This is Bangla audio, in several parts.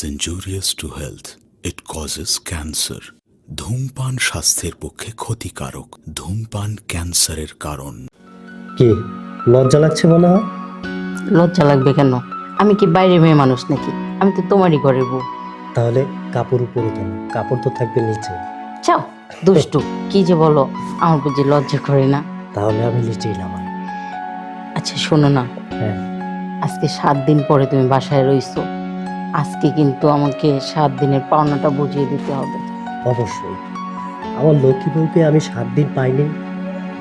is injurious to health. It causes cancer. ধূমপান স্বাস্থ্যের পক্ষে ক্ষতিকারক। ধূমপান ক্যান্সারের কারণ। কি? লজ্জা লাগছে মনে হয়? লজ্জা লাগবে কেন? আমি কি বাইরে মেয়ে মানুষ নাকি? আমি তো তোমারই ঘরের বউ। তাহলে কাপড় উপরে কেন? কাপড় তো থাকবে নিচে। চাও দুষ্টু কি যে বলো আমার বুঝি লজ্জা করে না। তাহলে আমি নিচেই নামাই। আচ্ছা শোনো না। হ্যাঁ। আজকে সাত দিন পরে তুমি বাসায় রইছো। আজকে কিন্তু আমাকে সাত দিনের পাওনাটা বুঝিয়ে দিতে হবে। অবশ্যই। আমার লক্ষ্মী বউকে আমি সাত দিন পাইনি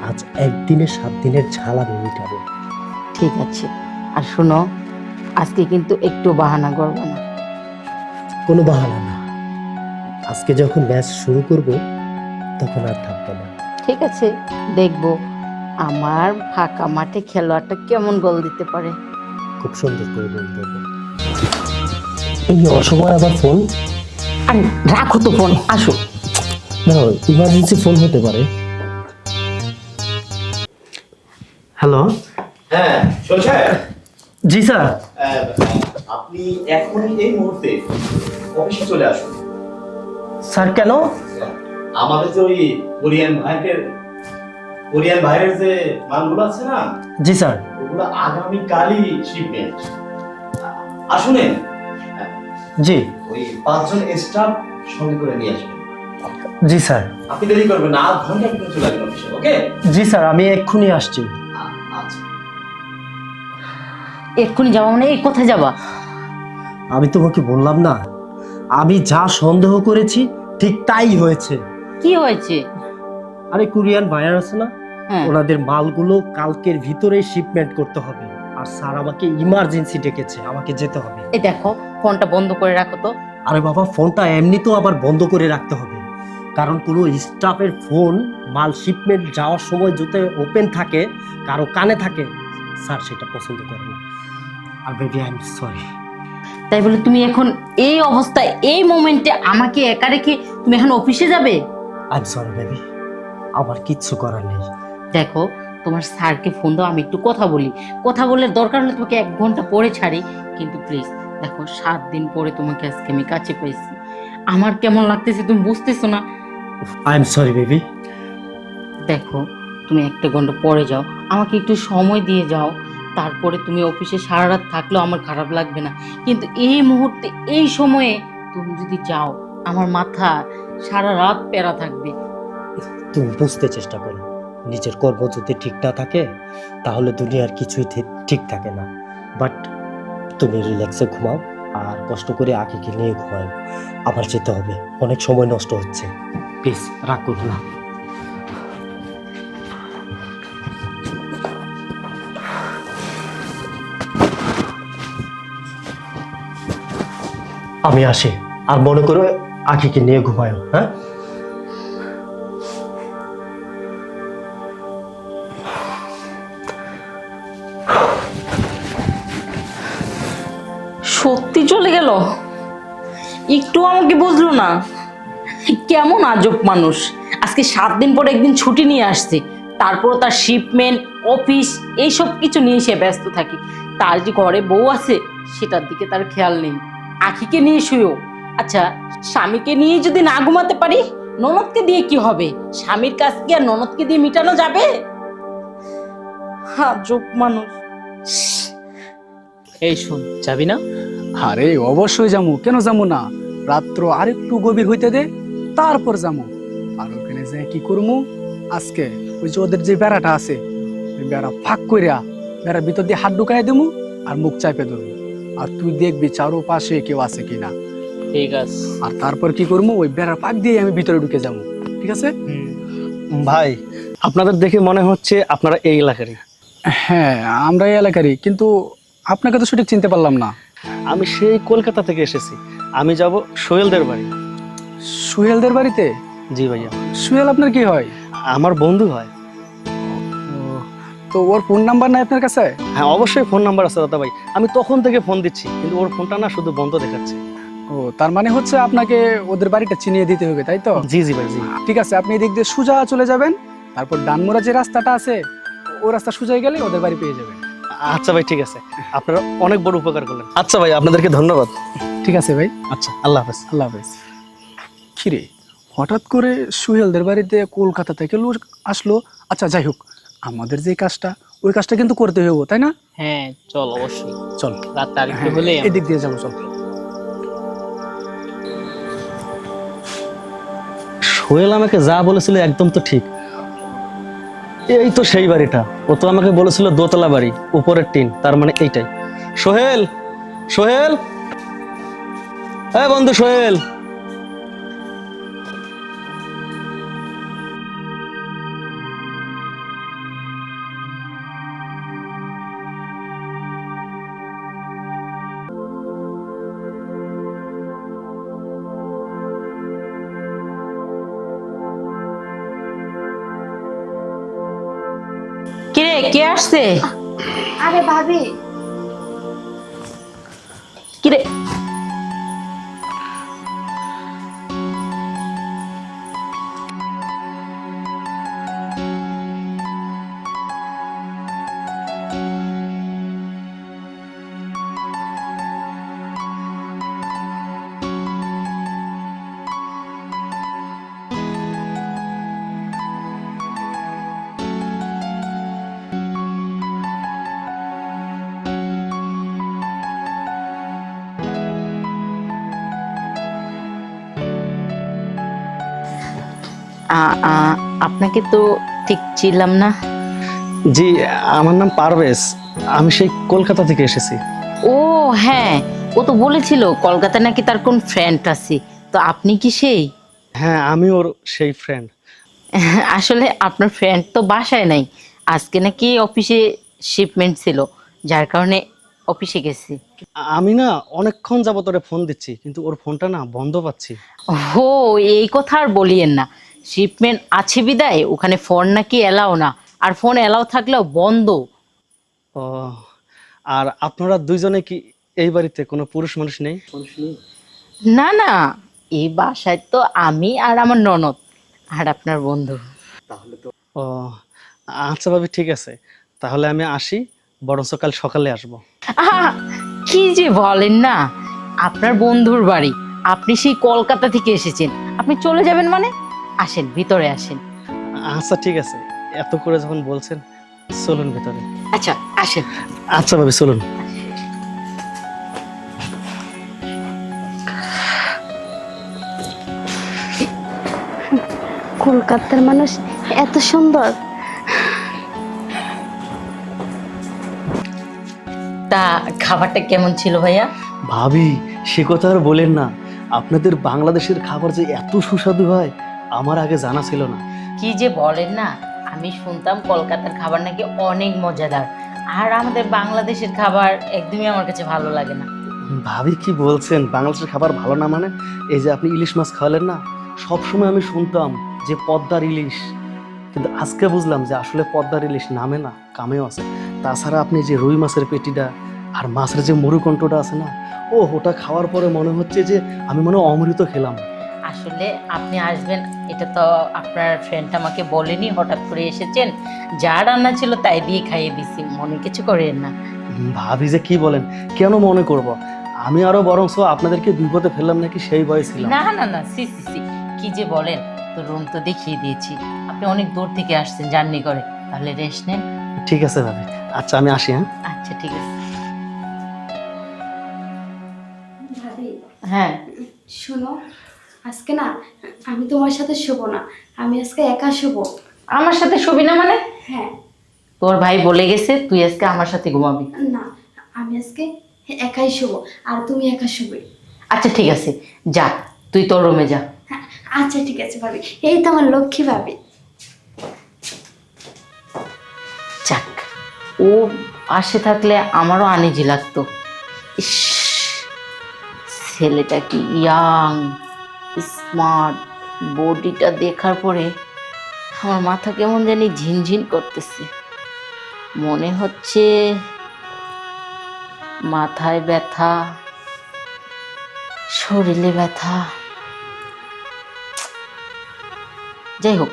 আজ একদিনে সাত দিনের ঝাল আমি মিটাবো। ঠিক আছে। আর শোনো আজকে কিন্তু একটু বাহানা করব না। কোনো বাহানা না। আজকে যখন ম্যাচ শুরু করব তখন আর থাকবে না। ঠিক আছে দেখব আমার ফাঁকা মাঠে খেলোয়াড়টা কেমন গোল দিতে পারে। খুব সুন্দর করে গোল দেবো। এই অসময় আবার ফোন আরে রাখো তো ফোন আসো। ইমার্জেন্সি ফোন হতে পারে। হ্যালো হ্যাঁ জি স্যার। আপনি এখনই এই মুহূর্তে অফিসে চলে আসুন। স্যার কেন? আমাদের যে ওই কোরিয়ান ভাইয়ের কোরিয়ান ভাইয়ের যে মালগুলো আছে না জি স্যার। ওগুলো আগামীকালই শিপমেন্ট আসুনেন জি। ওই পাঁচজন স্টাফ সঙ্গে করে নিয়ে আসবেন। জি স্যার। আপনি দেরি করবেন না আধ ঘণ্টা ভিতরে চলে আসবেন ওকে জি স্যার আমি এক্ষুনি আসছি। আচ্ছা। এক্ষুনি যাওয়া মানে? এই কোথায় যাবা? আমি তোমাকে বললাম না আমি যা সন্দেহ করেছি ঠিক তাই হয়েছে। কি হয়েছে? আরে কোরিয়ান বায়ার আছে না? হ্যাঁ। ওনাদের মালগুলো কালকের ভিতরে শিপমেন্ট করতে হবে। আর স্যার আমাকে ইমার্জেন্সি ডেকেছে আমাকে যেতে হবে। এই দেখো ফোনটা বন্ধ করে রাখো তো। আরে বাবা ফোনটা এমনিতেও আবার বন্ধ করে রাখতে হবে। কারণ কোনো স্টাফের ফোন মাল শিপমেন্ট যাওয়ার সময় যাতে ওপেন থাকে কারও কানে থাকে স্যার সেটা পছন্দ করে না। আর বেবি আই এম সরি তাই বলে তুমি এখন এই অবস্থায় এই মোমেন্টে আমাকে একা রেখে তুমি এখন অফিসে যাবে? আই এম সরি বেবি আমার কিচ্ছু করার নেই। দেখো তোমার স্যারকে ফোন দাও আমি একটু কথা বলি। কথা বলে দরকার হলে তোমাকে এক ঘণ্টা পরে ছাড়ি কিন্তু প্লিজ দেখো সাত দিন পরে তোমাকে আজকে আমি কাছে পেয়েছি আমার কেমন লাগতেছে তুমি বুঝতেছো না? আই এম সরি বেবি দেখো তুমি একটা ঘণ্টা পরে যাও আমাকে একটু সময় দিয়ে যাও তারপরে তুমি অফিসে সারা রাত থাকলেও আমার খারাপ লাগবে না। কিন্তু এই মুহূর্তে এই সময়ে তুমি যদি যাও আমার মাথা সারা রাত প্যারা থাকবে। তুমি বুঝতে চেষ্টা করো নিজের কর্ম যদি ঠিক না থাকে তাহলে দুনিয়ার কিছুই ঠিক- ঠিক থাকে না। বাট তুমি রিল্যাক্সে ঘুমাও আর কষ্ট করে আঁকিকে নিয়ে ঘুমাও। আবার যেতে হবে। অনেক সময় নষ্ট হচ্ছে। প্লিজ, রাগ করো না। আমি আসি। আর মনে করো আঁকিকে নিয়ে ঘুমায় হ্যাঁ? কেমন আজব মানুষ। আজকে সাত দিন পরে একদিন ছুটি নিয়ে আসছে। তারপর তার শিপমেন্ট অফিস এইসব কিছু নিয়ে সে ব্যস্ত থাকে। তার যে ঘরে বউ আছে সেটার দিকে তার খেয়াল নেই। আখিকে নিয়ে শুয়েও আচ্ছা স্বামীকে নিয়ে যদি না ঘুমাতে পারি ননদকে দিয়ে কি হবে? স্বামীর কাছ কি আর ননদকে দিয়ে মিটানো যাবে? আজব মানুষ। এই শোন যাবি না? আরে অবশ্যই যামু কেন যামু না? রাত্র আরেকটু গভীর হইতে দে। তারপর যামু। আর ওখানে যে কি করব আজকে ওই যে ওদের যে বেড়াটা আছে ওই বেড়া ফাঁক কইরা বেড়ার ভিতর দিয়ে হাত ঢুকাই দেবো আর মুখ চাপে ধরবো আর তুই দেখবি চারোপাশে কেউ আছে কিনা। ঠিক আছে। আর তারপর কি করব ওই বেড়ার পাক দিয়ে আমি ভিতরে ঢুকে যাব ঠিক আছে? ভাই আপনাদের দেখে মনে হচ্ছে আপনারা এই এলাকারই। হ্যাঁ আমরা এই এলাকারই। কিন্তু আপনাকে তো সঠিক চিনতে পারলাম না। আমি সেই কলকাতা থেকে এসেছি। আমি যাব সোহেলদের বাড়ি। সুহেলদের বাড়িতে? জি ভাইয়া। সুহেল আপনার কি হয়? আমার বন্ধু হয়। ও, তো ওর ফোন নাম্বার নাই আপনার কাছে? হ্যাঁ অবশ্যই ফোন নাম্বার আছে দাদা ভাই। আমি তখন থেকে ফোন দিচ্ছি কিন্তু ওর ফোনটা না শুধু বন্ধ দেখাচ্ছে। ও তার মানে হচ্ছে আপনাকে ওদের বাড়িটা চিনিয়ে দিতে হবে তাই তো? জি জি ভাই জি। ঠিক আছে আপনি এদিক দিয়ে সোজা চলে যাবেন তারপর ডানমোড়া যে রাস্তাটা আছে ও রাস্তা সোজাই গেলে ওদের বাড়ি পেয়ে যাবেন। আচ্ছা ভাই ঠিক আছে। আপনারা অনেক বড় উপকার করলেন। আচ্ছা ভাই আপনাদেরকে ধন্যবাদ। ঠিক আছে ভাই। আচ্ছা আল্লাহ হাফেজ। আল্লাহ হাফেজ। কিরে? হঠাৎ করে সুহেলদের বাড়িতে কলকাতা থেকে লোক আসলো। আচ্ছা যাই হোক আমাদের যে কাজটা ওই কাজটা কিন্তু করতে হইব তাই না? হ্যাঁ চল অবশ্যই। চল। রাত আর একটু হ্যাঁ, হলে এদিক দিয়ে যাব চল। সোহেল আমাকে যা বলেছিল একদম তো ঠিক। এই তো সেই বাড়িটা। ও তো আমাকে বলেছিল দোতলা বাড়ি উপরের টিন তার মানে এইটাই। সোহেল সোহেল? হ্যাঁ বন্ধু সোহেল। কে আসছে? আরে ভাবি। কিরে? আপনাকে তো ঠিক চিনলাম না। জি আমার নাম পারভেজ। আমি সেই কলকাতা থেকে এসেছি। ও হ্যাঁ ও তো বলেছিল কলকাতায় নাকি তার কোন ফ্রেন্ড আছে। তো আপনি কি সেই? হ্যাঁ আমি ওর সেই ফ্রেন্ড আসলে আপনার ফ্রেন্ড তো বাসায় নাই। আজকে নাকি অফিসে শিপমেন্ট ছিল যার কারণে অফিসে গেছি। আমি না অনেকক্ষণ যাবত ওরে ফোন দিচ্ছি কিন্তু ওর ফোনটা না বন্ধ পাচ্ছি। ও এই কথা আর বলিয়েন না। শিপমেন্ট আছে বিদায়? ওখানে ফোন নাকি এলাও না? আর ফোন এলাও থাকলেও বন্ধ। ও আর আপনারা দুইজনে কি এই বাড়িতে কোনো পুরুষ মানুষ নেই? না না এই বাসায় তো আমি আর আমার ননদ আর আপনার বন্ধু। তাহলে ও আচ্ছা ভাবি ঠিক আছে। তাহলে আমি আসি বরঞ্চ কাল সকালে আসব। আহা, কি যে বলেন না। আপনার বন্ধুর বাড়ি। আপনি সেই কলকাতা থেকে এসেছেন। আপনি চলে যাবেন মানে? আসেন ভিতরে আসেন। আচ্ছা ঠিক আছে। এত করে যখন বলছেন চলুন ভিতরে। আচ্ছা আসেন। আচ্ছা ভাবি চলুন। কলকাতার মানুষ এত সুন্দর। তা খাবারটা কেমন ছিল ভাইয়া? ভাবি সে কথা আর বলেন না। আপনাদের বাংলাদেশের খাবার যে এত সুস্বাদু হয় আমার আগে জানা ছিল না। কি যে বলেন না আমি শুনতাম কলকাতার খাবার নাকি অনেক মজাদার আর আমাদের বাংলাদেশের খাবার একদমই আমার কাছে ভালো লাগে না। ভাবি কি বলছেন বাংলাদেশের খাবার ভালো না মানে? এই যে আপনি ইলিশ মাছ খাওয়ালেন না সবসময় আমি শুনতাম যে পদ্মার ইলিশ কিন্তু আজকে বুঝলাম যে আসলে পদ্মার ইলিশ নামে না কামেও আছে। তাছাড়া আপনি যে রুই মাছের পেটিটা আর মাছের যে মরুকণ্ঠটা আছে না ও ওটা খাওয়ার পরে মনে হচ্ছে যে আমি মনে অমৃত খেলাম। আসলে আপনি আসবেন এটা তো আপনার ফ্রেন্ড আমাকে বলেনি হঠাৎ করে এসেছেন। যা রান্না ছিল তাই দিয়ে খাইয়ে দিছি মনে কিছু করেন না। ভাবি যে কি বলেন কেন মনে করব? আমি আরও বরংস আপনাদেরকে বিপদে ফেললাম নাকি সেই ভয়ে ছিলাম। না না না সি সি সি কি যে বলেন তো রুম তো দেখিয়ে দিয়েছি। আপনি অনেক দূর থেকে আসছেন জার্নি করে তাহলে রেস্ট নেন। ঠিক আছে ভাবি আচ্ছা আমি আসি হ্যাঁ? আচ্ছা ঠিক আছে। হ্যাঁ। শোনো আজকে না আমি তোমার সাথে শোবো না আমি আজকে একা শোবো। আমার সাথে শুবি না মানে? হ্যাঁ। তোর ভাই বলে গেছে তুই আজকে আমার সাথে ঘুমাবি। না আমি আজকে একাই শোবো আর তুমি একা শোবে। আচ্ছা ঠিক আছে যা তুই তোর রুমে যা। হ্যাঁ, আচ্ছা ঠিক আছে ভাবি। এই তো আমার লক্ষ্মী ভাবি। যাক ও পাশে থাকলে আমারও আনিজি লাগতো। ইস ছেলেটা কি ইয়াং স্মার্ট বডিটা দেখার পরে আমার মাথা কেমন জানি ঝিনঝিন করতেছে। মনে হচ্ছে মাথায় ব্যথা, শরীরে ব্যথা। যাই হোক,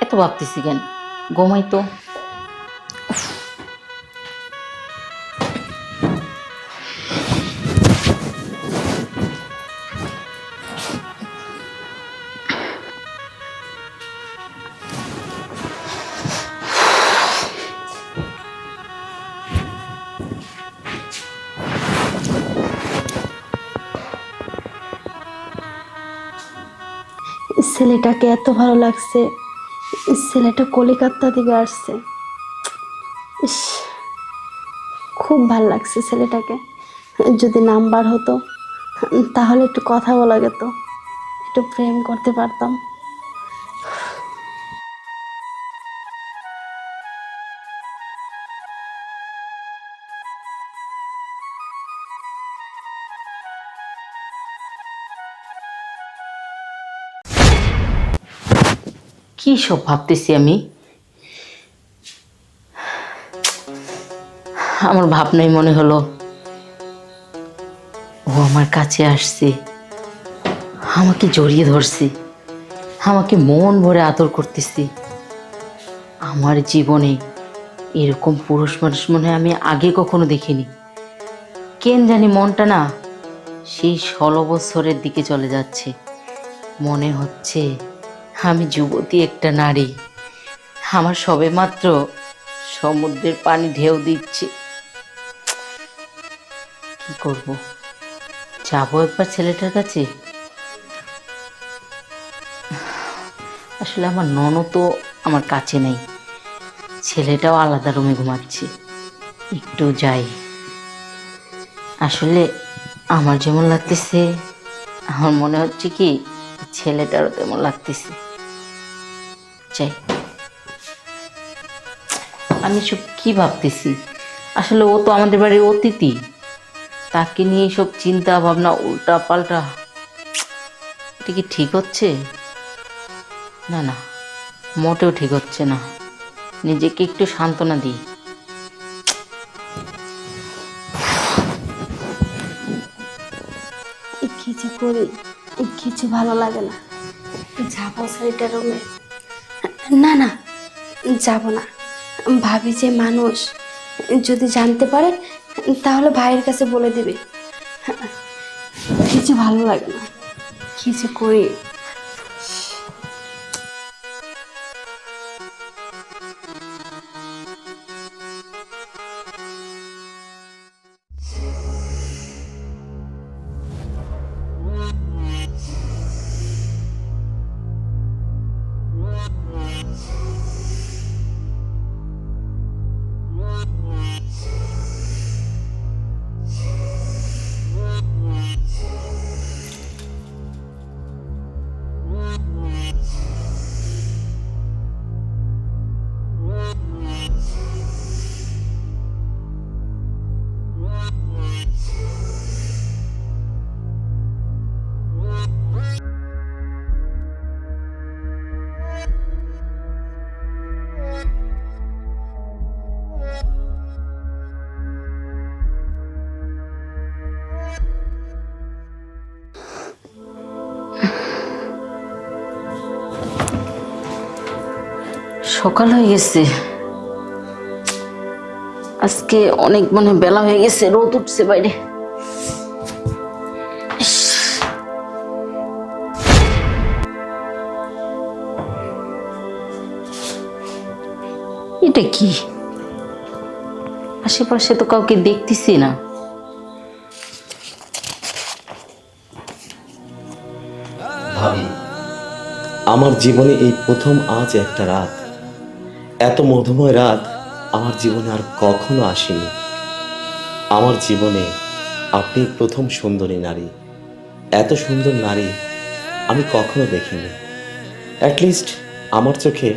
এত ভাবতেছি কেন? ঘুমাই তো। ছেলেটাকে এত ভালো লাগছে। ছেলেটা কলিকাতা থেকে আসছে। খুব ভালো লাগছে ছেলেটাকে। যদি নাম্বার হতো, তাহলে একটু কথা বলা যেত। একটু প্রেম করতে পারতাম। কি সব ভাবতেছি আমি? আমার ভাবনাই মনে হলো, ও আমার কাছে আসছে, আমাকে জড়িয়ে ধরছে, আমাকে মন ভরে আদর করতেছি। আমার জীবনে এরকম পুরুষ মানুষ মনে হয় আমি আগে কখনো দেখিনি। কেন জানি মনটা না সেই ষোলো বছরের দিকে চলে যাচ্ছে। মনে হচ্ছে আমি যুবতী একটা নারী। আমার সবে মাত্র সমুদ্রের পানি ঢেউ দিচ্ছে। কি করব? যাব একবার ছেলেটার কাছে? আসলে আমার ননদ তো আমার কাছে নেই। ছেলেটাও আলাদা রুমে ঘুমাচ্ছে। একটু যাই। আসলে আমার যেমন লাগতেছে, আমার মনে হচ্ছে কি ছেলেটারও তেমন লাগতেছে। যাই আমি সব কি ভাবতেছি? আসলে ও তো আমাদের বাড়ির অতিথি। তাকে নিয়ে সব চিন্তা ভাবনা উল্টা পাল্টা। এটা কি ঠিক হচ্ছে? না না, মোটেও ঠিক হচ্ছে না। নিজেকে একটু সান্ত্বনা দিই। কিছু করি কিছু ভালো লাগে না। যাব ছেলেটার রুমে। না না, যাব না। ভাবি যে মানুষ, যদি জানতে পারে, তাহলে ভাইয়ের কাছে বলে দেবে। কিছু ভালো লাগে না। কিছু করি। সকাল হয়ে গেছে। আজকে অনেক মনে বেলা হয়ে গেছে, রোদ উঠছে বাইরে। এটা কি? আশেপাশে তো কাউকে দেখতেছি না। আমার জীবনে এই প্রথম আজ একটা রাত। এত মধুময় রাত আমার জীবনে আর কখনো আসেনি। আমার জীবনে আপনি প্রথম সুন্দরী নারী। এত সুন্দর নারী আমি কখনো দেখিনি। অ্যাটলিস্ট আমার চোখে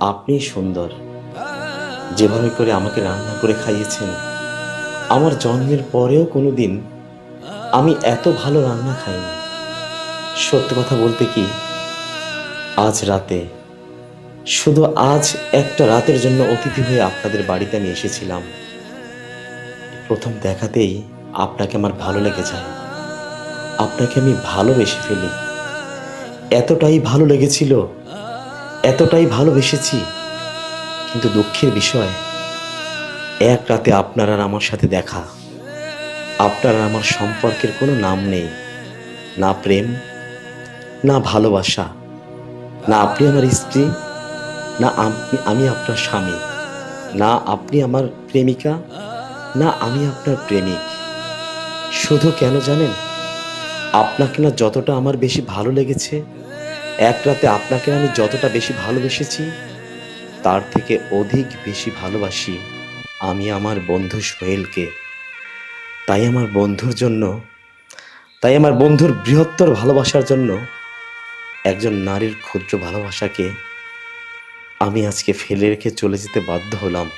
আপনি সুন্দর। যেভাবে করে আমাকে রান্না করে খাইয়েছেন, আমার জন্মের পরেও কোনো দিন আমি এত ভালো রান্না খাইনি। সত্য কথা বলতে কি, আজ রাতে শুধু আজ একটা রাতের জন্য অতিথি হয়ে আপনাদের বাড়িতে আমি এসেছিলাম। প্রথম দেখাতেই আপনাকে আমার ভালো লেগে যায়। আপনাকে আমি ভালোবেসে ফেলি। এতটাই ভালো লেগেছিল, এতটাই ভালোবেসেছি। কিন্তু দুঃখের বিষয়, এক রাতে আপনার আর আমার সাথে দেখা, আপনার আর আমার সম্পর্কের কোনো নাম নেই। না প্রেম, না ভালোবাসা, না আপনি আমার স্ত্রী না আমি আমি আপনার স্বামী। না আপনি আমার প্রেমিকা, না আমি আপনার প্রেমিক। শুধু কেন জানেন? আপনাকে না যতটা আমার বেশি ভালো লেগেছে, এক রাতে আপনাকে আমি যতটা বেশি ভালোবেসেছি, তার থেকে অধিক বেশি ভালোবাসি আমি আমার বন্ধু সোহেলকে। তাই আমার বন্ধুর জন্য, তাই আমার বন্ধুর বৃহত্তর ভালোবাসার জন্য একজন নারীর ক্ষুদ্র ভালোবাসাকে আমি আজকে ফেলে রেখে চলে যেতে বাধ্য হলাম।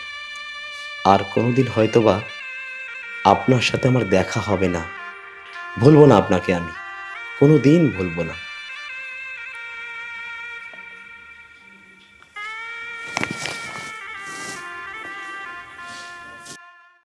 আর কোনোদিন হয়তোবা আপনার সাথে আমার দেখা হবে না। ভুলবো না আপনাকে আমি। কোনো দিন ভুলবো না।